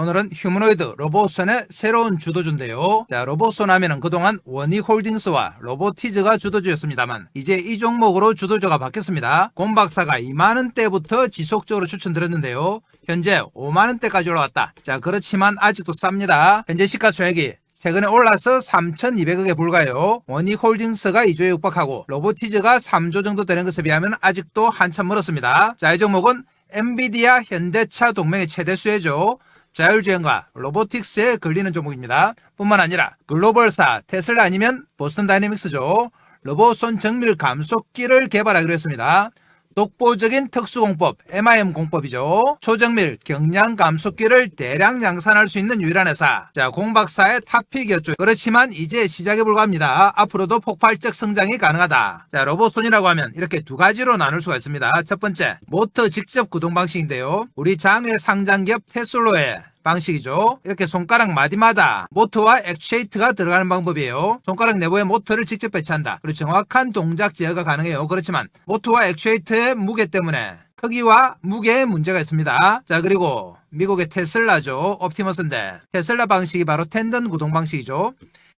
오늘은 휴머노이드 로봇선의 새로운 주도주인데요. 자, 로봇선 하면은 그동안 원익 홀딩스와 로보티즈가 주도주였습니다만 이제 이 종목으로 주도주가 바뀌었습니다. 곰 박사가 2만원대부터 지속적으로 추천드렸는데요. 현재 5만원대까지 올라왔다. 자, 그렇지만 아직도 쌉니다. 현재 시가총액이 최근에 올라서 3,200억에 불과해요. 원익 홀딩스가 2조에 육박하고 로보티즈가 3조 정도 되는 것에 비하면 아직도 한참 멀었습니다. 자, 이 종목은 엔비디아 현대차 동맹의 최대 수혜죠. 자율주행과 로보틱스에 걸리는 종목입니다. 뿐만 아니라 글로벌사 테슬라 아니면 보스턴 다이내믹스죠. 로봇손 정밀 감속기를 개발하기로 했습니다. 독보적인 특수공법, MIM 공법이죠. 초정밀 경량 감속기를 대량 양산할 수 있는 유일한 회사. 자, 공박사의 탑픽이었죠. 그렇지만 이제 시작에 불과합니다. 앞으로도 폭발적 성장이 가능하다. 자, 로봇손이라고 하면 이렇게 두 가지로 나눌 수가 있습니다. 첫 번째, 모터 직접 구동 방식인데요. 우리 장외 상장기업 테슬로의 방식이죠. 이렇게 손가락 마디마다 모터와 액추에이트가 들어가는 방법이에요. 손가락 내부에 모터를 직접 배치한다. 그리고 정확한 동작 제어가 가능해요. 그렇지만 모터와 액추에이트의 무게 때문에 크기와 무게에 문제가 있습니다. 자 그리고 미국의 테슬라죠. 옵티머스인데 테슬라 방식이 바로 텐던 구동 방식이죠.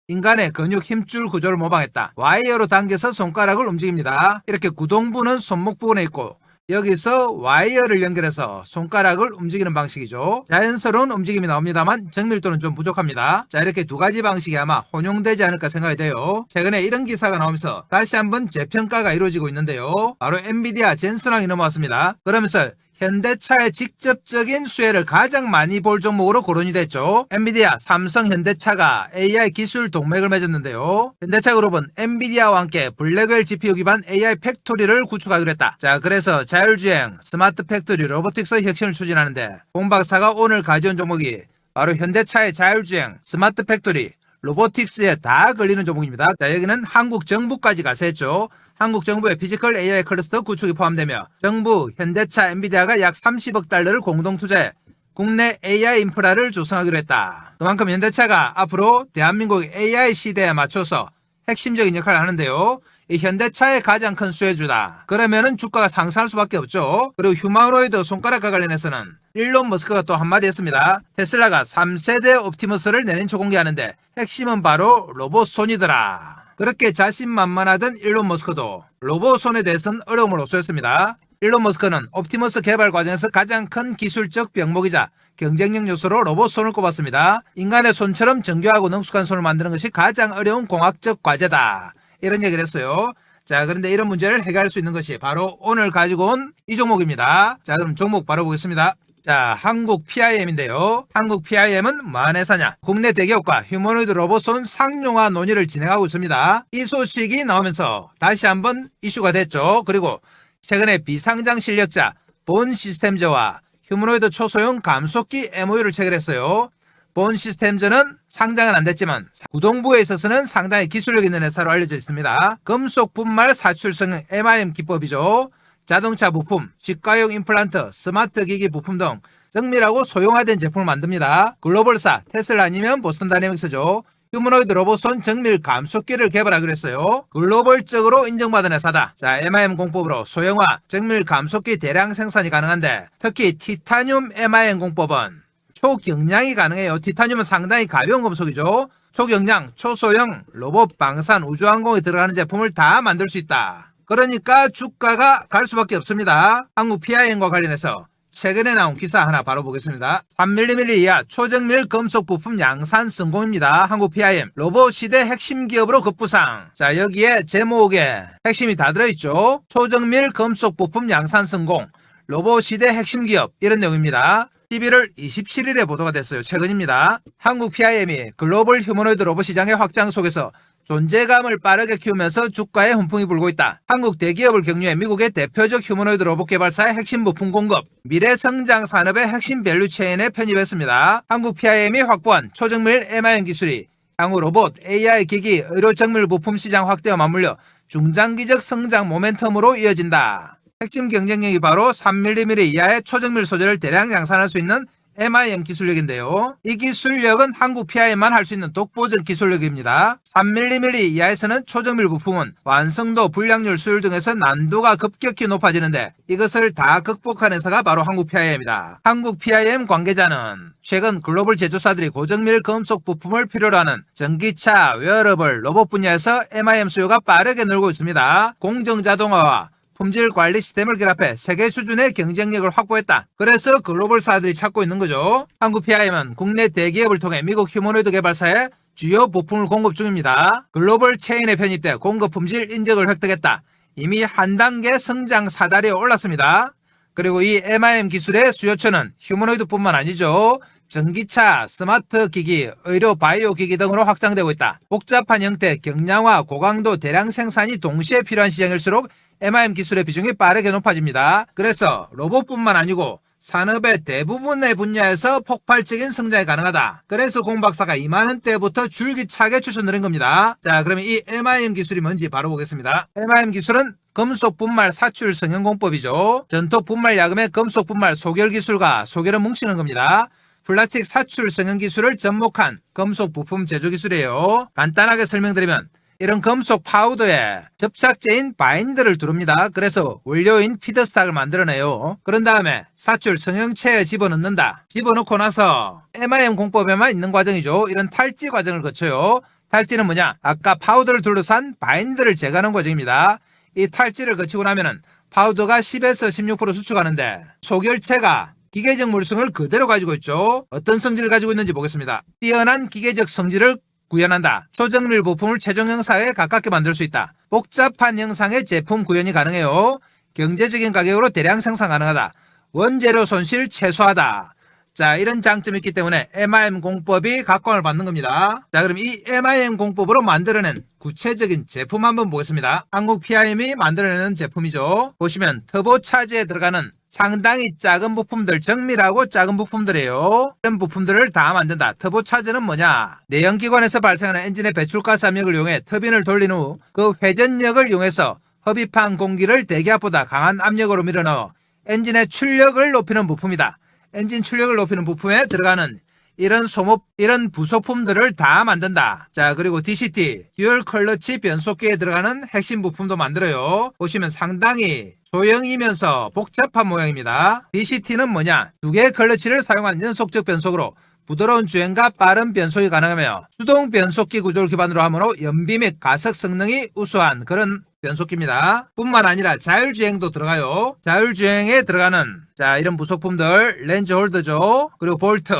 인간의 근육 힘줄 구조를 모방했다. 와이어로 당겨서 손가락을 움직입니다. 이렇게 구동부는 손목 부분에 있고 여기서 와이어를 연결해서 손가락을 움직이는 방식이죠. 자연스러운 움직임이 나옵니다만 정밀도는 좀 부족합니다. 자 이렇게 두 가지 방식이 아마 혼용되지 않을까 생각이 돼요. 최근에 이런 기사가 나오면서 다시 한번 재평가가 이루어지고 있는데요. 바로 엔비디아 젠슨왕이 넘어왔습니다. 그러면서 현대차의 직접적인 수혜를 가장 많이 볼 종목으로 거론이 됐죠. 엔비디아, 삼성, 현대차가 AI 기술 동맥을 맺었는데요. 현대차 그룹은 엔비디아와 함께 블랙웰 GPU 기반 AI 팩토리를 구축하기로 했다. 자, 그래서 자율주행, 스마트 팩토리, 로보틱스 혁신을 추진하는데 공박사가 오늘 가져온 종목이 바로 현대차의 자율주행, 스마트 팩토리, 로보틱스에 다 걸리는 종목입니다. 자, 여기는 한국 정부까지 가서 했죠. 한국 정부의 피지컬 AI 클러스터 구축이 포함되며 정부, 현대차, 엔비디아가 약 30억 달러를 공동 투자해 국내 AI 인프라를 조성하기로 했다. 그만큼 현대차가 앞으로 대한민국 AI 시대에 맞춰서 핵심적인 역할을 하는데요. 이 현대차의 가장 큰 수혜주다. 그러면은 주가가 상승할 수밖에 없죠. 그리고 휴머노이드 손가락과 관련해서는 일론 머스크가 또 한마디 했습니다. 테슬라가 3세대 옵티머스를 내년 초 공개하는데 핵심은 바로 로봇 손이더라. 그렇게 자신만만하던 일론 머스크도 로봇 손에 대해서는 어려움을 호소했습니다. 일론 머스크는 옵티머스 개발 과정에서 가장 큰 기술적 병목이자 경쟁력 요소로 로봇 손을 꼽았습니다. 인간의 손처럼 정교하고 능숙한 손을 만드는 것이 가장 어려운 공학적 과제다. 이런 얘기를 했어요. 자, 그런데 이런 문제를 해결할 수 있는 것이 바로 오늘 가지고 온 이 종목입니다. 자, 그럼 종목 바로 보겠습니다. 자, 한국 PIM인데요. 한국 PIM은 회사냐? 국내 대기업과 휴머노이드 로봇손 상용화 논의를 진행하고 있습니다. 이 소식이 나오면서 다시 한번 이슈가 됐죠. 그리고 최근에 비상장 실력자 본 시스템즈와 휴머노이드 초소형 감속기 MOU를 체결했어요. 본 시스템즈는 상장은 안 됐지만 구동부에 있어서는 상당히 기술력 있는 회사로 알려져 있습니다. 금속 분말 사출성 MIM 기법이죠. 자동차 부품, 치과용 임플란트, 스마트 기기 부품 등 정밀하고 소형화된 제품을 만듭니다. 글로벌사, 테슬라 아니면 보스턴 다이내믹스죠. 휴머노이드 로봇손 정밀 감속기를 개발하기로 했어요. 글로벌적으로 인정받은 회사다. 자, MIM 공법으로 소형화, 정밀 감속기 대량 생산이 가능한데 특히 티타늄 MIM 공법은 초경량이 가능해요. 티타늄은 상당히 가벼운 금속이죠. 초경량, 초소형, 로봇 방산, 우주항공에 들어가는 제품을 다 만들 수 있다. 그러니까 주가가 갈 수밖에 없습니다. 한국 PIM과 관련해서 최근에 나온 기사 하나 바로 보겠습니다. 3mm 이하 초정밀 금속 부품 양산 성공입니다. 한국 PIM 로봇 시대 핵심 기업으로 급부상. 자 여기에 제목에 핵심이 다 들어있죠. 초정밀 금속 부품 양산 성공. 로봇 시대 핵심 기업 이런 내용입니다. 11월 27일에 보도가 됐어요. 최근입니다. 한국 PIM이 글로벌 휴머노이드 로봇 시장의 확장 속에서 존재감을 빠르게 키우면서 주가에 훈풍이 불고 있다. 한국 대기업을 격려해 미국의 대표적 휴머노이드 로봇 개발사의 핵심 부품 공급, 미래 성장 산업의 핵심 밸류 체인에 편입했습니다. 한국 PIM이 확보한 초정밀 MIM 기술이 향후 로봇, AI 기기, 의료 정밀 부품 시장 확대와 맞물려 중장기적 성장 모멘텀으로 이어진다. 핵심 경쟁력이 바로 3mm 이하의 초정밀 소재를 대량 양산할 수 있는 MIM 기술력인데요. 이 기술력은 한국 PIM만 할 수 있는 독보적 기술력입니다. 3mm 이하에서는 초정밀 부품은 완성도, 불량률, 수율 등에서 난도가 급격히 높아지는데 이것을 다 극복한 회사가 바로 한국 PIM입니다. 한국 PIM 관계자는 최근 글로벌 제조사들이 고정밀 금속 부품을 필요로 하는 전기차, 웨어러블, 로봇 분야에서 MIM 수요가 빠르게 늘고 있습니다. 공정 자동화와 품질 관리 시스템을 결합해 세계 수준의 경쟁력을 확보했다. 그래서 글로벌사들이 찾고 있는 거죠. 한국 PIM은 국내 대기업을 통해 미국 휴머노이드 개발사에 주요 부품을 공급 중입니다. 글로벌 체인에 편입돼 공급 품질 인증을 획득했다. 이미 한 단계 성장 사다리에 올랐습니다. 그리고 이 MIM 기술의 수요처는 휴머노이드뿐만 아니죠. 전기차, 스마트 기기, 의료 바이오 기기 등으로 확장되고 있다. 복잡한 형태, 경량화, 고강도, 대량 생산이 동시에 필요한 시장일수록 MIM 기술의 비중이 빠르게 높아집니다. 그래서 로봇뿐만 아니고 산업의 대부분의 분야에서 폭발적인 성장이 가능하다. 그래서 공박사가 2만원 대부터 줄기차게 추천드린 겁니다. 자, 그러면 이 MIM 기술이 뭔지 바로 보겠습니다. MIM 기술은 금속 분말 사출 성형 공법이죠. 전통 분말 야금의 금속 분말 소결 기술과 소결을 뭉치는 겁니다. 플라스틱 사출 성형 기술을 접목한 금속 부품 제조 기술이에요. 간단하게 설명드리면 이런 금속 파우더에 접착제인 바인더를 두릅니다. 그래서 원료인 피드스탁을 만들어내요. 그런 다음에 사출 성형체에 집어넣는다. 집어넣고 나서 MIM 공법에만 있는 과정이죠. 이런 탈지 과정을 거쳐요. 탈지는 뭐냐? 아까 파우더를 둘러싼 바인더를 제거하는 과정입니다. 이 탈지를 거치고 나면은 파우더가 10에서 16% 수축하는데 소결체가 기계적 물성을 그대로 가지고 있죠. 어떤 성질을 가지고 있는지 보겠습니다. 뛰어난 기계적 성질을 구현한다. 초정밀 부품을 최종 형상에 가깝게 만들 수 있다. 복잡한 형상의 제품 구현이 가능해요. 경제적인 가격으로 대량 생산 가능하다. 원재료 손실 최소하다. 자, 이런 장점이 있기 때문에 MIM 공법이 각광을 받는 겁니다. 자, 그럼 이 MIM 공법으로 만들어낸 구체적인 제품 한번 보겠습니다. 한국 PIM이 만들어내는 제품이죠. 보시면 터보 차지에 들어가는 상당히 작은 부품들, 정밀하고 작은 부품들이에요. 이런 부품들을 다 만든다. 터보 차저는 뭐냐? 내연기관에서 발생하는 엔진의 배출가스 압력을 이용해 터빈을 돌린 후 그 회전력을 이용해서 흡입한 공기를 대기압보다 강한 압력으로 밀어넣어 엔진의 출력을 높이는 부품이다. 엔진 출력을 높이는 부품에 들어가는 이런 소모, 이런 부속품들을 다 만든다. 자, 그리고 DCT, 듀얼 클러치 변속기에 들어가는 핵심 부품도 만들어요. 보시면 상당히 소형이면서 복잡한 모양입니다. DCT는 뭐냐? 두 개의 클러치를 사용한 연속적 변속으로 부드러운 주행과 빠른 변속이 가능하며 수동 변속기 구조를 기반으로 하므로 연비 및 가속 성능이 우수한 그런 변속기입니다. 뿐만 아니라 자율주행도 들어가요. 자율주행에 들어가는 자 이런 부속품들 렌즈 홀더죠. 그리고 볼트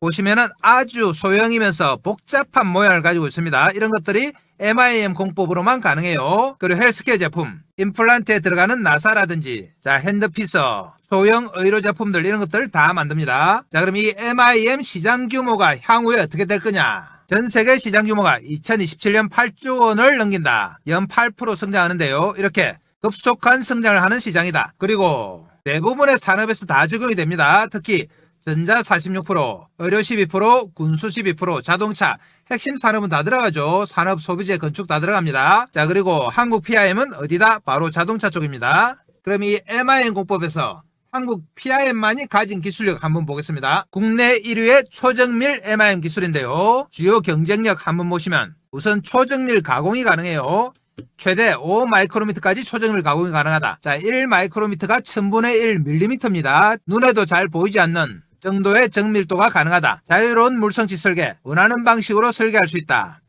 보시면은 아주 소형이면서 복잡한 모양을 가지고 있습니다. 이런 것들이 MIM 공법으로만 가능해요. 그리고 헬스케어 제품, 임플란트에 들어가는 나사라든지, 자, 핸드피서, 소형 의료 제품들 이런 것들 다 만듭니다. 자, 그럼 이 MIM 시장 규모가 향후에 어떻게 될 거냐? 전 세계 시장 규모가 2027년 8조 원을 넘긴다. 연 8% 성장하는데요. 이렇게 급속한 성장을 하는 시장이다. 그리고 대부분의 산업에서 다 적용이 됩니다. 특히 전자 46%, 의료 12%, 군수 12%, 자동차, 핵심 산업은 다 들어가죠. 산업, 소비재, 건축 다 들어갑니다. 자, 그리고 한국 PIM은 어디다? 바로 자동차 쪽입니다. 그럼 이 MIM 공법에서 한국 PIM만이 가진 기술력 한번 보겠습니다. 국내 1위의 초정밀 MIM 기술인데요. 주요 경쟁력 한번 보시면 우선 초정밀 가공이 가능해요. 최대 5마이크로미터까지 초정밀 가공이 가능하다. 자, 1마이크로미터가 1000분의 1mm입니다. 눈에도 잘 보이지 않는 정도의 정밀도가 가능하다. 자유로운 물성치 설계, 원하는 방식으로 설계할 수 있다.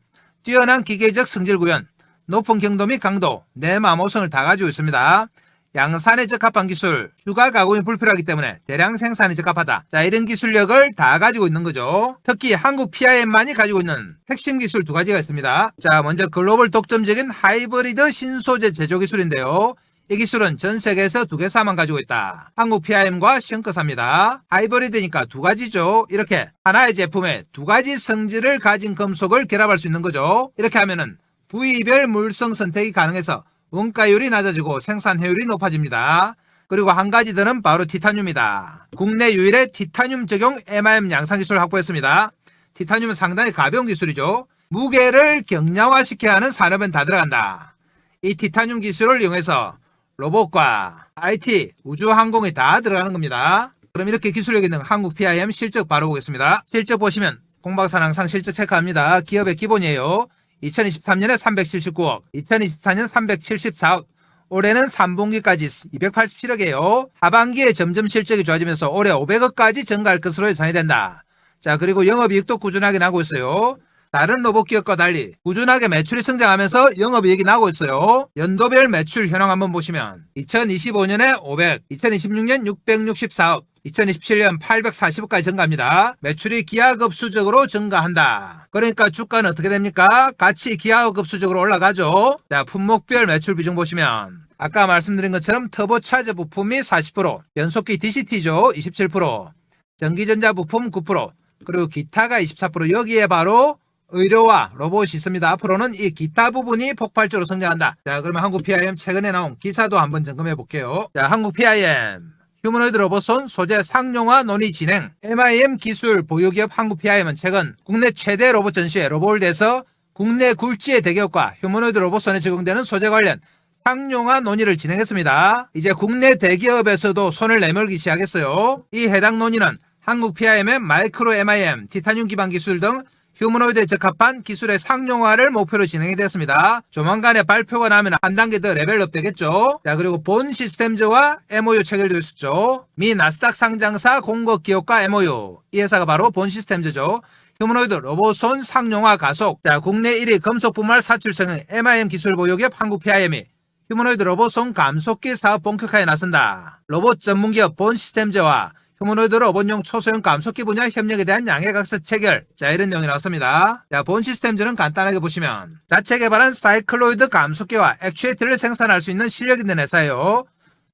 뛰어난 기계적 성질 구현, 높은 경도 및 강도, 내마모성을 다 가지고 있습니다. 양산에 적합한 기술, 추가 가공이 불필요하기 때문에 대량 생산에 적합하다. 자, 이런 기술력을 다 가지고 있는 거죠. 특히 한국 PIM만이 가지고 있는 핵심 기술 두 가지가 있습니다. 자, 먼저 글로벌 독점적인 하이브리드 신소재 제조 기술인데요. 이 기술은 전 세계에서 두 개사만 가지고 있다. 한국 PIM과 싱크사입니다. 하이브리드니까 두 가지죠. 이렇게 하나의 제품에 두 가지 성질을 가진 금속을 결합할 수 있는 거죠. 이렇게 하면은 부위별 물성 선택이 가능해서 원가율이 낮아지고 생산 효율이 높아집니다. 그리고 한 가지 더는 바로 티타늄이다. 국내 유일의 티타늄 적용 MIM 양산 기술을 확보했습니다. 티타늄은 상당히 가벼운 기술이죠. 무게를 경량화시켜야 하는 산업엔 다 들어간다. 이 티타늄 기술을 이용해서 로봇과 IT, 우주 항공이 다 들어가는 겁니다. 그럼 이렇게 기술력 있는 한국 PIM 실적 바로 보겠습니다. 실적 보시면 공박사는 항상 실적 체크합니다. 기업의 기본이에요. 2023년에 379억, 2024년 374억, 올해는 3분기까지 287억이에요. 하반기에 점점 실적이 좋아지면서 올해 500억까지 증가할 것으로 예상이 된다. 자, 그리고 영업이익도 꾸준하게 나고 있어요. 다른 로봇 기업과 달리 꾸준하게 매출이 성장하면서 영업이익이 나고 있어요. 연도별 매출 현황 한번 보시면 2025년에 500, 2026년 664억, 2027년 840억까지 증가합니다. 매출이 기하급수적으로 증가한다. 그러니까 주가는 어떻게 됩니까? 같이 기하급수적으로 올라가죠. 자, 품목별 매출 비중 보시면 아까 말씀드린 것처럼 터보차저 부품이 40%, 연속기 DCT죠 27%, 전기전자 부품 9%, 그리고 기타가 24% 여기에 바로 의료와 로봇이 있습니다. 앞으로는 이 기타 부분이 폭발적으로 성장한다. 자, 그러면 한국 PIM 최근에 나온 기사도 한번 점검해 볼게요. 자, 한국 PIM 휴머노이드 로봇손 소재 상용화 논의 진행 MIM 기술 보유기업 한국 PIM은 최근 국내 최대 로봇 전시회 로봇에서 국내 굴지의 대기업과 휴머노이드 로봇손에 적용되는 소재 관련 상용화 논의를 진행했습니다. 이제 국내 대기업에서도 손을 내밀기 시작했어요. 이 해당 논의는 한국 PIM의 마이크로 MIM, 티타늄 기반 기술 등 휴머노이드에 적합한 기술의 상용화를 목표로 진행이 되었습니다. 조만간에 발표가 나면 한 단계 더 레벨업 되겠죠. 자, 그리고 본 시스템즈와 MOU 체결되어 있었죠. 미 나스닥 상장사 공급 기업과 MOU. 이 회사가 바로 본 시스템즈죠. 휴머노이드 로봇손 상용화 가속. 자, 국내 1위 금속 분말 사출성형 MIM 기술 보유기업 한국 PIM이 휴머노이드 로봇손 감속기 사업 본격화에 나선다. 로봇 전문기업 본 시스템즈와 휴머노이드 로봇용 초소형 감속기 분야 협력에 대한 양해각서 체결. 자, 이런 내용이 나왔습니다. 자, 본 시스템즈는 간단하게 보시면 자체 개발한 사이클로이드 감속기와 액추에이터를 생산할 수 있는 실력 있는 회사예요.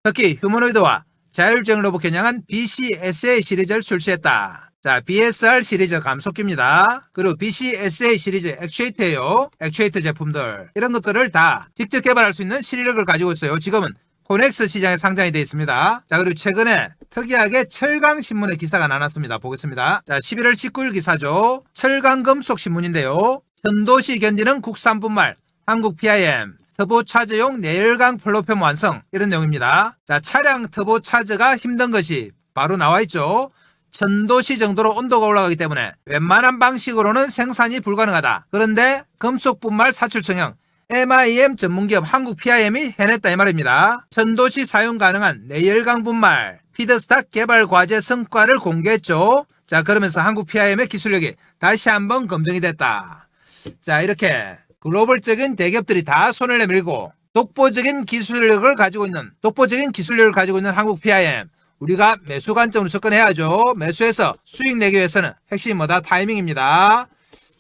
특히 휴머노이드와 자율주행 로봇 겨냥한 BCSA 시리즈를 출시했다. 자, BSR 시리즈 감속기입니다. 그리고 BCSA 시리즈 액추에이터예요. 액추에이터 제품들. 이런 것들을 다 직접 개발할 수 있는 실력을 가지고 있어요. 지금은 코넥스 시장에 상장이 되어 있습니다. 자, 그리고 최근에 특이하게 철강신문의 기사가 나왔습니다. 보겠습니다. 자, 11월 19일 기사죠. 철강금속 신문인데요. 전도시 견디는 국산분말, 한국 PIM, 터보차저용 내열강 플로펌 완성. 이런 내용입니다. 자, 차량 터보차저가 힘든 것이 바로 나와 있죠. 천도시 정도로 온도가 올라가기 때문에 웬만한 방식으로는 생산이 불가능하다. 그런데 금속 분말 사출 청형 MIM 전문기업 한국 PIM이 해냈다 이 말입니다. 천도시 사용 가능한 내열강 분말 피드스탁 개발 과제 성과를 공개했죠. 자 그러면서 한국 PIM의 기술력이 다시 한번 검증이 됐다. 자 이렇게 글로벌적인 대기업들이 다 손을 내밀고 독보적인 기술력을 가지고 있는 독보적인 기술력을 가지고 있는 한국 PIM 우리가 매수 관점으로 접근해야죠. 매수해서 수익 내기 위해서는 핵심이 뭐다? 타이밍입니다.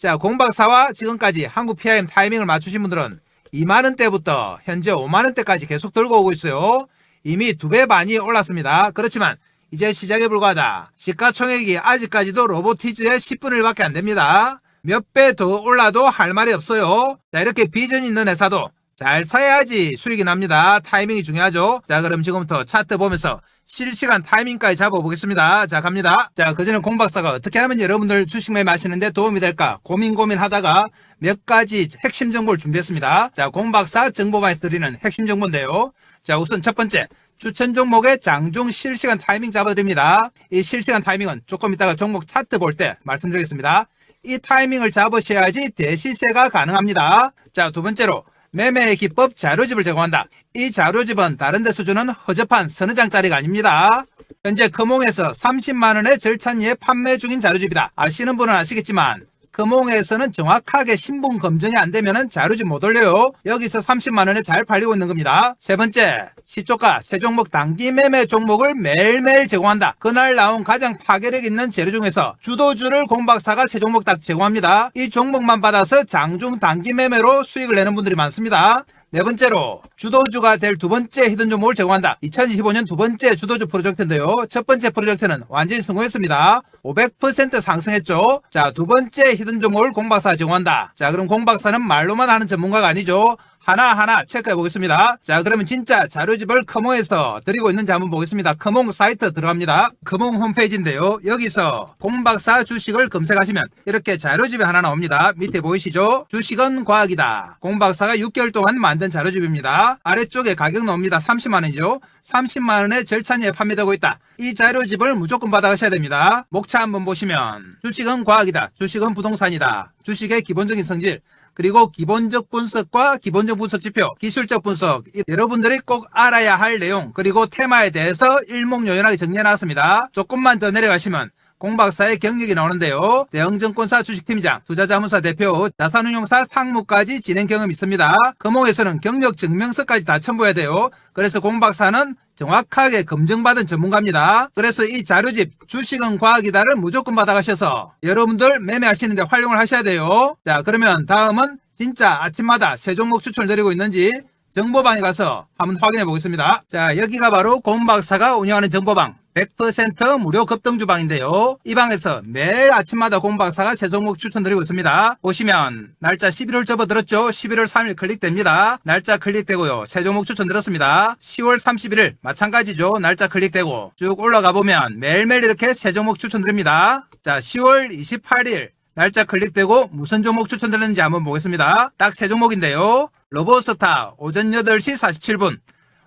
자, 공박사와 지금까지 한국 PIM 타이밍을 맞추신 분들은 2만원대부터 현재 5만원대까지 계속 들고 오고 있어요. 이미 두배 많이 올랐습니다. 그렇지만 이제 시작에 불과하다. 시가총액이 아직까지도 로보티즈의 10분의 1밖에 안 됩니다. 몇 배 더 올라도 할 말이 없어요. 자, 이렇게 비전 있는 회사도 잘 사야지 수익이 납니다. 타이밍이 중요하죠. 자, 그럼 지금부터 차트 보면서 실시간 타이밍까지 잡아보겠습니다. 자, 갑니다. 자, 그전에 공박사가 어떻게 하면 여러분들 주식 매매 하시는데 도움이 될까 고민 고민하다가 몇 가지 핵심 정보를 준비했습니다. 자, 공박사 정보방에서 드리는 핵심 정보인데요. 자, 우선 첫 번째. 추천 종목의 장중 실시간 타이밍 잡아드립니다. 이 실시간 타이밍은 조금 이따가 종목 차트 볼 때 말씀드리겠습니다. 이 타이밍을 잡으셔야지 대시세가 가능합니다. 자, 두 번째로 매매 기법 자료집을 제공한다. 이 자료집은 다른 데서 주는 허접한 서너 장짜리가 아닙니다. 현재 금홍에서 30만원의 절찬리에 판매 중인 자료집이다. 아시는 분은 아시겠지만 금홍에서는 정확하게 신분 검증이 안 되면 자료집 못 올려요. 여기서 30만원에 잘 팔리고 있는 겁니다. 세 번째, 시초가 세 종목 단기 매매 종목을 매일매일 제공한다. 그날 나온 가장 파괴력 있는 재료 중에서 주도주를 공박사가 세 종목 딱 제공합니다. 이 종목만 받아서 장중 단기 매매로 수익을 내는 분들이 많습니다. 네 번째로 주도주가 될 두 번째 히든 종목을 제공한다. 2025년 두 번째 주도주 프로젝트인데요. 첫 번째 프로젝트는 완전히 성공했습니다. 500% 상승했죠. 자, 두 번째 히든 종목을 공박사가 제공한다. 자, 그럼 공박사는 말로만 하는 전문가가 아니죠. 하나하나 체크해 보겠습니다. 자, 그러면 진짜 자료집을 커몽에서 드리고 있는지 한번 보겠습니다. 커몽 사이트 들어갑니다. 커몽 홈페이지인데요. 여기서 공박사 주식을 검색하시면 이렇게 자료집이 하나 나옵니다. 밑에 보이시죠? 주식은 과학이다. 공박사가 6개월 동안 만든 자료집입니다. 아래쪽에 가격 나옵니다. 30만원이죠. 30만원에 절찬리에 판매되고 있다. 이 자료집을 무조건 받아가셔야 됩니다. 목차 한번 보시면 주식은 과학이다. 주식은 부동산이다. 주식의 기본적인 성질 그리고 기본적 분석과 기본적 분석 지표, 기술적 분석, 이- 여러분들이 꼭 알아야 할 내용, 그리고 테마에 대해서 일목요연하게 정리해 놨습니다. 조금만 더 내려가시면 공박사의 경력이 나오는데요. 대형증권사 주식팀장, 투자자문사 대표, 자산운용사 상무까지 진행 경험이 있습니다. 금호에서는 경력 증명서까지 다 첨부해야 돼요. 그래서 공박사는 정확하게 검증받은 전문가입니다. 그래서 이 자료집 주식은 과학이다를 무조건 받아가셔서 여러분들 매매하시는데 활용을 하셔야 돼요. 자 그러면 다음은 진짜 아침마다 세 종목 추천을 드리고 있는지 정보방에 가서 한번 확인해 보겠습니다. 자, 여기가 바로 곰박사가 운영하는 정보방. 100% 무료 급등 주방인데요. 이 방에서 매일 아침마다 곰박사가 새 종목 추천드리고 있습니다. 보시면 날짜 11월 접어들었죠? 11월 3일 클릭됩니다. 날짜 클릭되고요. 새 종목 추천드렸습니다. 10월 31일 마찬가지죠. 날짜 클릭되고 쭉 올라가 보면 매일매일 이렇게 새 종목 추천드립니다. 자, 10월 28일 날짜 클릭되고 무슨 종목 추천드렸는지 한번 보겠습니다. 딱 세 종목인데요. 로보스타 오전 8시 47분,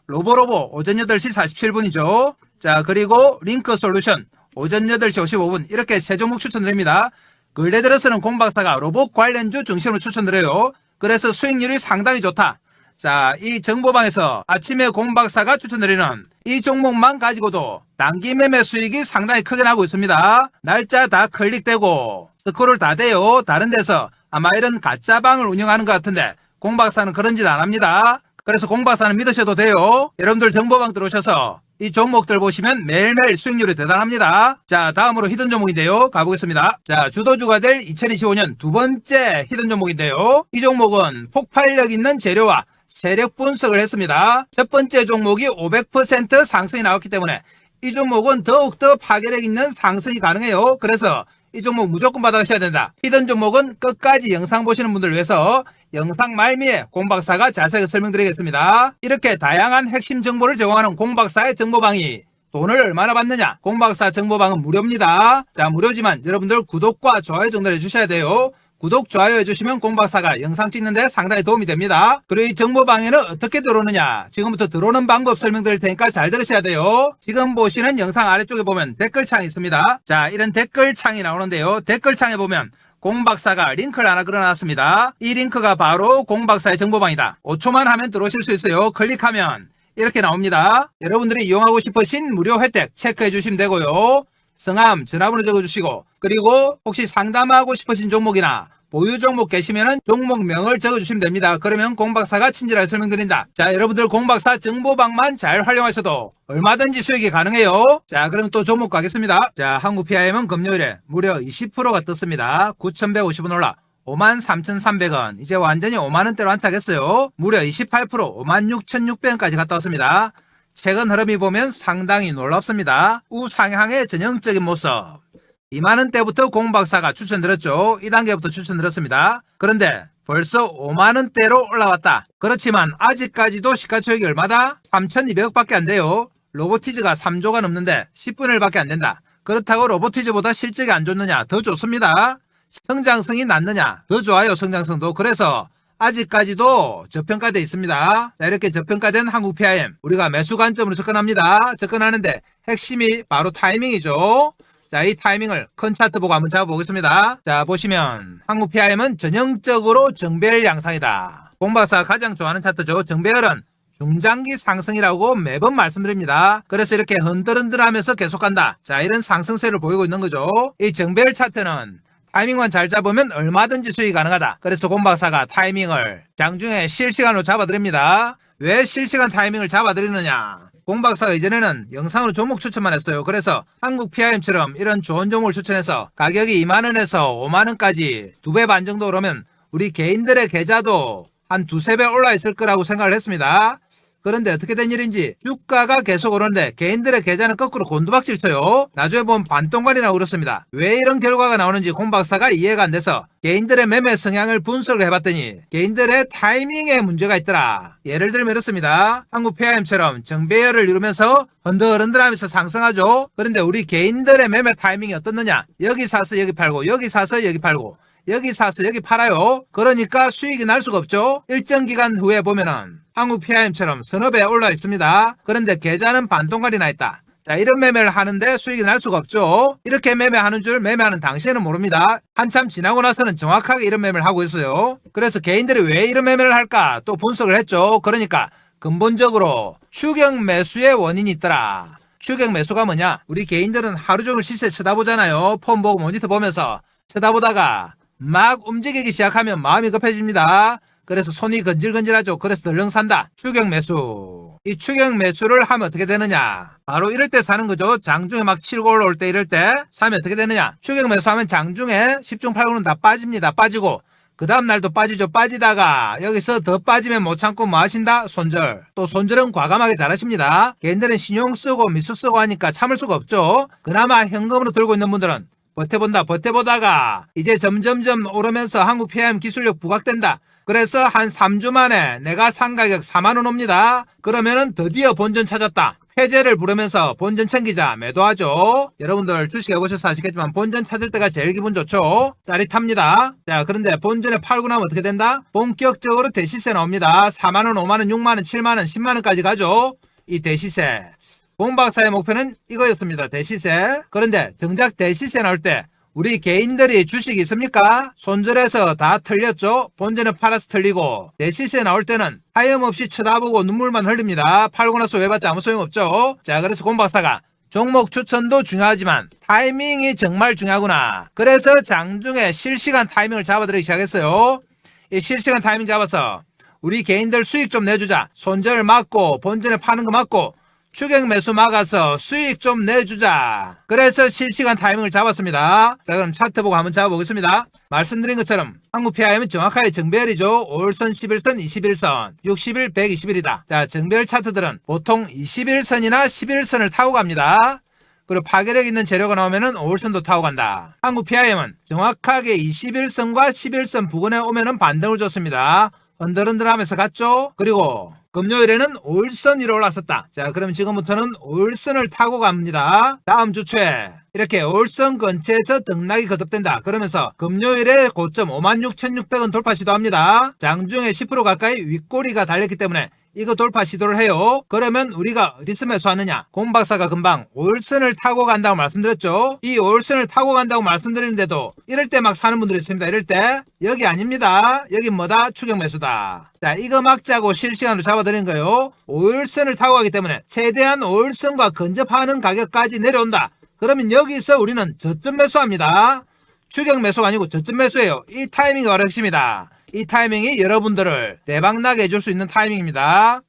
로보로보 오전 8시 47분이죠. 자, 그리고 링크 솔루션 오전 8시 55분 이렇게 세 종목 추천드립니다. 근래 들어서는 공박사가 로봇 관련주 중심으로 추천드려요. 그래서 수익률이 상당히 좋다. 자, 이 정보방에서 아침에 공박사가 추천드리는 이 종목만 가지고도 단기 매매 수익이 상당히 크게 나고 있습니다. 날짜 다 클릭되고 스크롤 다 돼요. 다른 데서 아마 이런 가짜방을 운영하는 것 같은데 공박사는 그런 짓 안 합니다. 그래서 공박사는 믿으셔도 돼요. 여러분들 정보방 들어오셔서 이 종목들 보시면 매일매일 수익률이 대단합니다. 자, 다음으로 히든 종목인데요. 가보겠습니다. 자, 주도주가 될 2025년 두 번째 히든 종목인데요. 이 종목은 폭발력 있는 재료와 세력 분석을 했습니다. 첫 번째 종목이 500% 상승이 나왔기 때문에 이 종목은 더욱더 파괴력 있는 상승이 가능해요. 그래서 이 종목 무조건 받아가셔야 된다. 히든 종목은 끝까지 영상 보시는 분들 위해서 영상 말미에 공박사가 자세히 설명드리겠습니다. 이렇게 다양한 핵심 정보를 제공하는 공박사의 정보방이 돈을 얼마나 받느냐? 공박사 정보방은 무료입니다. 자, 무료지만 여러분들 구독과 좋아요 정도를 해주셔야 돼요. 구독, 좋아요 해주시면 공박사가 영상 찍는데 상당히 도움이 됩니다. 그리고 이 정보방에는 어떻게 들어오느냐? 지금부터 들어오는 방법 설명드릴 테니까 잘 들으셔야 돼요. 지금 보시는 영상 아래쪽에 보면 댓글창이 있습니다. 자, 이런 댓글창이 나오는데요. 댓글창에 보면 공박사가 링크를 하나 걸어놨습니다. 이 링크가 바로 공박사의 정보방이다. 5초만 하면 들어오실 수 있어요. 클릭하면 이렇게 나옵니다. 여러분들이 이용하고 싶으신 무료 혜택 체크해 주시면 되고요. 성함, 전화번호 적어주시고 그리고 혹시 상담하고 싶으신 종목이나 보유 종목 계시면은 종목명을 적어주시면 됩니다. 그러면 공박사가 친절하게 설명드린다. 자, 여러분들 공박사 정보방만 잘 활용하셔도 얼마든지 수익이 가능해요. 자, 그럼 또 종목 가겠습니다. 자, 한국 PIM은 금요일에 무려 20%가 떴습니다. 9,150원 올라 53,300원. 이제 완전히 5만원대로 안착했어요. 무려 28% 56,600원까지 갔다 왔습니다. 최근 흐름이 보면 상당히 놀랍습니다. 우상향의 전형적인 모습. 2만원 대부터 공박사가 추천드렸죠. 2단계부터 추천드렸습니다. 그런데 벌써 5만원대로 올라왔다. 그렇지만 아직까지도 시가총액이 얼마다? 3,200억밖에 안 돼요. 로보티즈가 3조가 넘는데 10분의 1밖에 안 된다. 그렇다고 로보티즈보다 실적이 안 좋느냐? 더 좋습니다. 성장성이 낮느냐? 더 좋아요, 성장성도. 그래서 아직까지도 저평가돼 있습니다. 자, 이렇게 저평가된 한국 PIM 우리가 매수 관점으로 접근합니다. 접근하는데 핵심이 바로 타이밍이죠. 자, 이 타이밍을 큰 차트 보고 한번 잡아보겠습니다. 자, 보시면 한국 PIM은 전형적으로 정배열 양상이다. 공박사가 가장 좋아하는 차트죠. 정배열은 중장기 상승이라고 매번 말씀드립니다. 그래서 이렇게 흔들흔들하면서 계속 간다. 자, 이런 상승세를 보이고 있는 거죠. 이 정배열 차트는 타이밍만 잘 잡으면 얼마든지 수익이 가능하다. 그래서 공박사가 타이밍을 장중에 실시간으로 잡아드립니다. 왜 실시간 타이밍을 잡아드리느냐? 공박사가 이전에는 영상으로 종목 추천만 했어요. 그래서 한국 PIM처럼 이런 좋은 종목을 추천해서 가격이 2만원에서 5만원까지 두 배 반 정도 오르면 우리 개인들의 계좌도 한 두세 배 올라 있을 거라고 생각을 했습니다. 그런데 어떻게 된 일인지 주가가 계속 오르는데 개인들의 계좌는 거꾸로 곤두박질 쳐요. 나중에 보면 반동관이나 그렇습니다. 왜 이런 결과가 나오는지 공 박사가 이해가 안 돼서 개인들의 매매 성향을 분석을 해봤더니 개인들의 타이밍에 문제가 있더라. 예를 들면 이렇습니다. 한국 PIM처럼 정배열을 이루면서 흔들흔들하면서 상승하죠. 그런데 우리 개인들의 매매 타이밍이 어떻느냐? 여기 사서 여기 팔고 여기 사서 여기 팔고 여기 사서 여기 팔아요. 그러니까 수익이 날 수가 없죠. 일정 기간 후에 보면은 한국 PIM처럼 배 올라 있습니다. 그런데 계좌는 반동갈이 나 있다. 자, 이런 매매를 하는데 수익이 날 수가 없죠. 이렇게 매매하는 줄 매매하는 당시에는 모릅니다. 한참 지나고 나서는 정확하게 이런 매매를 하고 있어요. 그래서 개인들이 왜 이런 매매를 할까 또 분석을 했죠. 그러니까 근본적으로 추격 매수의 원인이 있더라. 추격 매수가 뭐냐? 우리 개인들은 하루 종일 시세 쳐다보잖아요. 폰 보고 모니터 보면서 쳐다보다가 막 움직이기 시작하면 마음이 급해집니다. 그래서 손이 건질건질하죠. 그래서 덜렁 산다. 추격 매수. 이 추격 매수를 하면 어떻게 되느냐? 바로 이럴 때 사는 거죠. 장중에 막 치고 올라올 때 이럴 때 사면 어떻게 되느냐? 추격 매수하면 장중에 10중 8구는 다 빠집니다. 빠지고 그 다음 날도 빠지죠. 빠지다가 여기서 더 빠지면 못 참고 뭐 하신다? 손절. 또 손절은 과감하게 잘하십니다. 개인들은 신용 쓰고 미수 쓰고 하니까 참을 수가 없죠. 그나마 현금으로 들고 있는 분들은 버텨본다 버텨보다가 이제 점점점 오르면서 한국 PIM 기술력 부각된다. 그래서 한 3주 만에 내가 산 가격 4만원 옵니다. 그러면은 드디어 본전 찾았다. 해제를 부르면서 본전 챙기자 매도하죠. 여러분들 주식 해보셔서 아시겠지만 본전 찾을 때가 제일 기분 좋죠. 짜릿합니다. 자 그런데 본전에 팔고 나면 어떻게 된다? 본격적으로 대시세 나옵니다. 4만원, 5만원, 6만원, 7만원, 10만원까지 가죠. 이 대시세. 공박사의 목표는 이거였습니다. 대시세. 그런데 정작 대시세 나올 때 우리 개인들이 주식이 있습니까? 손절해서 다 틀렸죠? 본전은 팔아서 틀리고 대시세 나올 때는 하염없이 쳐다보고 눈물만 흘립니다. 팔고 나서 왜 봤자 아무 소용없죠? 자 그래서 공박사가 종목 추천도 중요하지만 타이밍이 정말 중요하구나. 그래서 장중에 실시간 타이밍을 잡아드리기 시작했어요. 이 실시간 타이밍 잡아서 우리 개인들 수익 좀 내주자. 손절 막고 본전에 파는 거 막고 추격 매수 막아서 수익 좀 내주자. 그래서 실시간 타이밍을 잡았습니다. 자, 그럼 차트 보고 한번 잡아보겠습니다. 말씀드린 것처럼 한국 PIM은 정확하게 정배열이죠. 5일선, 11선, 21선, 60일, 120일이다. 자, 정배열 차트들은 보통 21선이나 11선을 타고 갑니다. 그리고 파괴력 있는 재료가 나오면은 5일선도 타고 간다. 한국 PIM은 정확하게 21선과 11선 부근에 오면은 반등을 줬습니다. 흔들흔들하면서 갔죠. 그리고 금요일에는 5일선 위로 올랐었다. 자, 그럼 지금부터는 5일선을 타고 갑니다. 다음 주 초에 이렇게 5일선 근처에서 등락이 거듭된다. 그러면서 금요일에 고점 56,600원 돌파 시도합니다. 장중에 10% 가까이 윗꼬리가 달렸기 때문에 이거 돌파 시도를 해요. 그러면 우리가 어디서 매수하느냐? 공박사가 금방 5일선을 타고 간다고 말씀드렸죠. 이 5일선을 타고 간다고 말씀드리는데도 이럴 때 막 사는 분들이 있습니다. 이럴 때 여기 아닙니다. 여기 뭐다? 추격 매수다. 자, 이거 막자고 실시간으로 잡아드린 거예요. 5일선을 타고 가기 때문에 최대한 5일선과 근접하는 가격까지 내려온다. 그러면 여기서 우리는 저점 매수합니다. 추격 매수가 아니고 저점 매수예요. 이 타이밍이 바로 핵심이다. 이 타이밍이 여러분들을 대박나게 해줄 수 있는 타이밍입니다.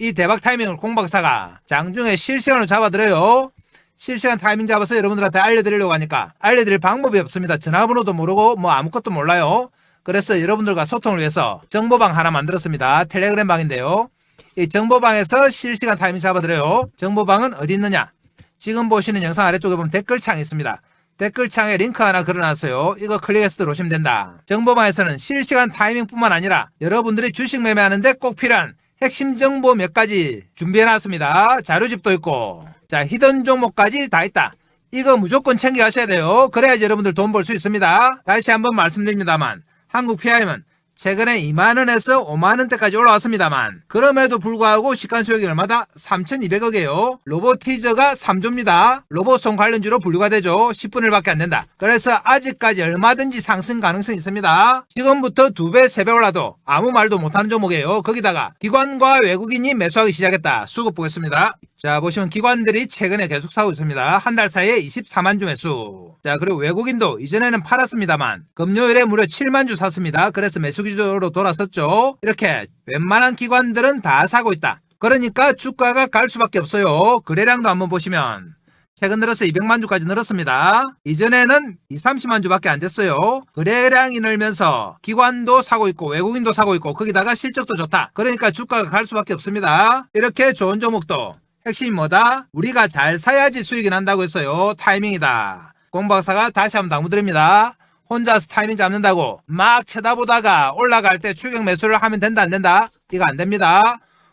이 대박 타이밍을 공박사가 장중에 실시간으로 잡아드려요. 실시간 타이밍 잡아서 여러분들한테 알려드리려고 하니까 알려드릴 방법이 없습니다. 전화번호도 모르고 뭐 아무것도 몰라요. 그래서 여러분들과 소통을 위해서 정보방 하나 만들었습니다. 텔레그램 방인데요. 이 정보방에서 실시간 타이밍 잡아드려요. 정보방은 어디 있느냐? 지금 보시는 영상 아래쪽에 보면 댓글창이 있습니다. 댓글창에 링크 하나 걸어놨어요. 이거 클릭해서 들어오시면 된다. 정보방에서는 실시간 타이밍뿐만 아니라 여러분들이 주식 매매하는데 꼭 필요한 핵심 정보 몇 가지 준비해놨습니다. 자료집도 있고, 자, 히든 종목까지 다 있다. 이거 무조건 챙겨가셔야 돼요. 그래야지 여러분들 돈 벌 수 있습니다. 다시 한번 말씀드립니다만, 한국 PIM은 최근에 2만원에서 5만원대까지 올라왔습니다만 그럼에도 불구하고 시간 소액이 얼마다? 3,200억이에요. 로보티저가 3조입니다. 로봇송 관련주로 분류가 되죠. 10분의 1밖에 안 된다. 그래서 아직까지 얼마든지 상승 가능성이 있습니다. 지금부터 2배, 3배 올라도 아무 말도 못하는 종목이에요. 거기다가 기관과 외국인이 매수하기 시작했다. 수급 보겠습니다. 자 보시면 기관들이 최근에 계속 사고 있습니다. 한 달 사이에 24만 주 매수. 자 그리고 외국인도 이전에는 팔았습니다만 금요일에 무려 7만 주 샀습니다. 그래서 매수 기조로 돌았었죠. 이렇게 웬만한 기관들은 다 사고 있다. 그러니까 주가가 갈 수밖에 없어요. 거래량도 한번 보시면 최근 들어서 200만 주까지 늘었습니다. 이전에는 2, 30만 주밖에 안 됐어요. 거래량이 늘면서 기관도 사고 있고 외국인도 사고 있고 거기다가 실적도 좋다. 그러니까 주가가 갈 수밖에 없습니다. 이렇게 좋은 종목도 핵심이 뭐다? 우리가 잘 사야지 수익이 난다고 했어요. 타이밍이다. 공박사가 다시 한번 당부드립니다. 혼자서 타이밍 잡는다고 막 쳐다보다가 올라갈 때 추격 매수를 하면 된다 안 된다? 이거 안 됩니다.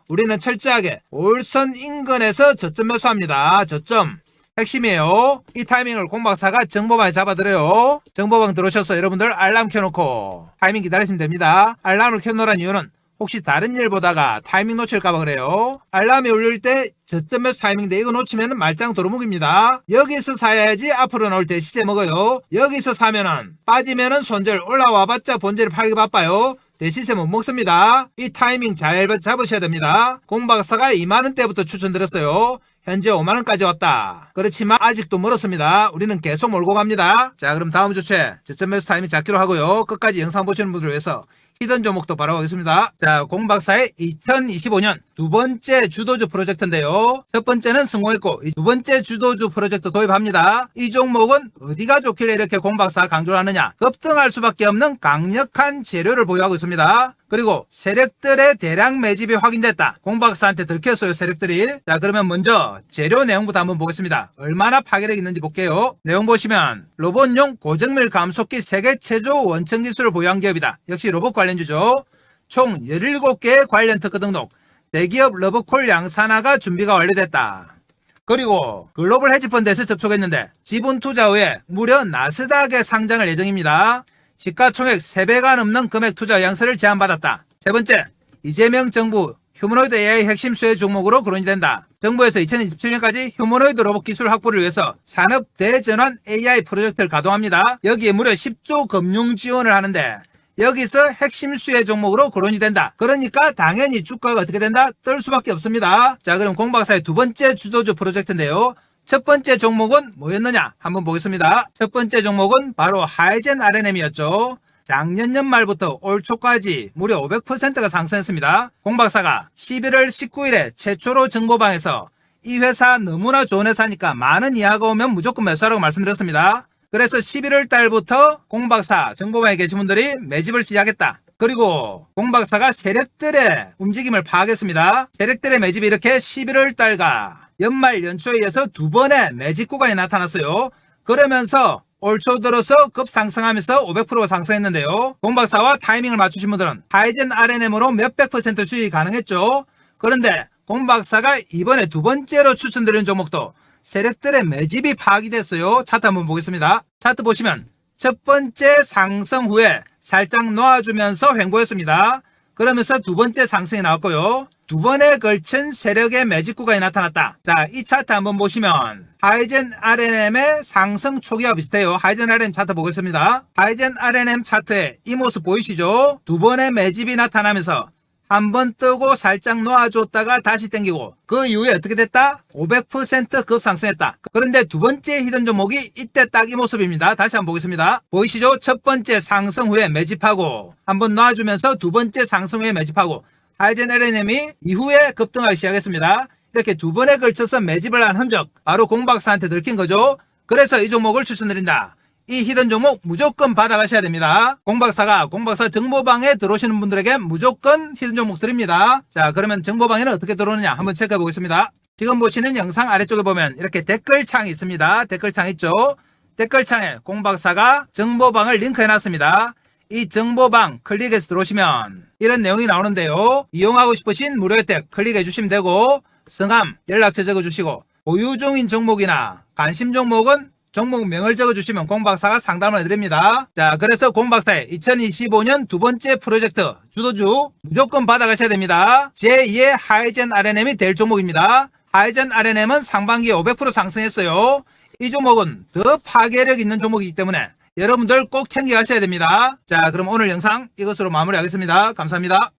우리는 철저하게 올선 인근에서 저점 매수합니다. 저점. 핵심이에요. 이 타이밍을 공박사가 정보방에 잡아드려요. 정보방 들어오셔서 여러분들 알람 켜놓고 타이밍 기다리시면 됩니다. 알람을 켜놓으란 이유는 혹시 다른 일 보다가 타이밍 놓칠까봐 그래요. 알람이 울릴 때 저점 매수 타이밍인데 이거 놓치면 말짱 도루묵입니다. 여기서 사야지 앞으로 나올 때 시세 먹어요. 여기서 사면은 빠지면은 손절 올라와봤자 본질을 팔기 바빠요. 대시세 못 먹습니다. 이 타이밍 잘 잡으셔야 됩니다. 공박사가 2만원대부터 추천드렸어요. 현재 5만원까지 왔다. 그렇지만 아직도 멀었습니다. 우리는 계속 몰고 갑니다. 자 그럼 다음 주체 저점 매수 타이밍 잡기로 하고요. 끝까지 영상 보시는 분들 위해서 히든 종목도 바라보겠습니다. 자, 공박사의 2025년 두 번째 주도주 프로젝트인데요. 첫 번째는 성공했고 이두 번째 주도주 프로젝트 도입합니다. 이 종목은 어디가 좋길래 이렇게 공박사 강조를 하느냐? 급등할 수밖에 없는 강력한 재료를 보유하고 있습니다. 그리고 세력들의 대량 매집이 확인됐다. 공박사한테 들켰어요, 세력들이. 자, 그러면 먼저 재료 내용부터 한번 보겠습니다. 얼마나 파괴력 있는지 볼게요. 내용 보시면 로봇용 고정밀 감속기 세계 최초 원청 기술을 보유한 기업이다. 역시 로봇 관련 주죠. 총 17개의 관련 특허 등록, 대기업 러브콜 양산화가 준비가 완료됐다. 그리고 글로벌 헤지펀드에서 접촉했는데 지분 투자 후에 무려 나스닥에 상장할 예정입니다. 시가총액 3배가 넘는 금액 투자 양서를 제안받았다. 세 번째, 이재명 정부 휴머노이드 AI 핵심 수혜 종목으로 거론이 된다. 정부에서 2027년까지 휴머노이드 로봇 기술 확보를 위해서 산업 대전환 AI 프로젝트를 가동합니다. 여기에 무려 10조 금융 지원을 하는데 여기서 핵심 수혜 종목으로 거론이 된다. 그러니까 당연히 주가가 어떻게 된다? 뜰 수밖에 없습니다. 자, 그럼 공박사의 두 번째 주도주 프로젝트인데요. 첫 번째 종목은 뭐였느냐? 한번 보겠습니다. 첫 번째 종목은 바로 하이젠 RNM이었죠. 작년 연말부터 올 초까지 무려 500%가 상승했습니다. 공박사가 11월 19일에 최초로 정보방에서 이 회사 너무나 좋은 회사니까 많은 이하가 오면 무조건 매수하라고 말씀드렸습니다. 그래서 11월 달부터 공박사 정보방에 계신 분들이 매집을 시작했다. 그리고 공박사가 세력들의 움직임을 파악했습니다. 세력들의 매집이 이렇게 11월 달과 연말 연초에 이어서 두 번의 매집 구간이 나타났어요. 그러면서 올초 들어서 급상승하면서 500%가 상승했는데요. 공박사와 타이밍을 맞추신 분들은 하이젠 RNM으로 몇백 퍼센트 수익이 가능했죠. 그런데 공박사가 이번에 두 번째로 추천드리는 종목도 세력들의 매집이 파악이 됐어요. 차트 한번 보겠습니다. 차트 보시면 첫 번째 상승 후에 살짝 놓아주면서 횡보했습니다. 그러면서 두 번째 상승이 나왔고요. 두 번에 걸친 세력의 매집 구간이 나타났다. 자, 이 차트 한번 보시면 하이젠 RNM의 상승 초기와 비슷해요. 하이젠 RNM 차트 보겠습니다. 하이젠 RNM 차트에 이 모습 보이시죠? 두 번의 매집이 나타나면서 한번 뜨고 살짝 놓아줬다가 다시 땡기고 그 이후에 어떻게 됐다? 500% 급상승했다. 그런데 두 번째 히든 종목이 이때 딱 이 모습입니다. 다시 한번 보겠습니다. 보이시죠? 첫 번째 상승 후에 매집하고 한번 놔주면서 두 번째 상승 후에 매집하고 하이젠 LNM이 이후에 급등하기 시작했습니다. 이렇게 두 번에 걸쳐서 매집을 한 흔적 바로 공박사한테 들킨 거죠. 그래서 이 종목을 추천드린다. 이 히든 종목 무조건 받아가셔야 됩니다. 공박사가 공박사 정보방에 들어오시는 분들에게 무조건 히든 종목 드립니다. 자 그러면 정보방에는 어떻게 들어오느냐 한번 체크해 보겠습니다. 지금 보시는 영상 아래쪽에 보면 이렇게 댓글창이 있습니다. 댓글창 있죠? 댓글창에 공박사가 정보방을 링크해 놨습니다. 이 정보방 클릭해서 들어오시면 이런 내용이 나오는데요. 이용하고 싶으신 무료 혜택 클릭해 주시면 되고 성함, 연락처 적어주시고 보유 중인 종목이나 관심 종목은 종목명을 적어주시면 공박사가 상담을 해드립니다. 자, 그래서 공박사의 2025년 두 번째 프로젝트 주도주 무조건 받아가셔야 됩니다. 제2의 하이젠 RNM이 될 종목입니다. 하이젠 RNM은 상반기에 500% 상승했어요. 이 종목은 더 파괴력 있는 종목이기 때문에 여러분들 꼭 챙겨 가셔야 됩니다. 자, 그럼 오늘 영상 이것으로 마무리하겠습니다. 감사합니다.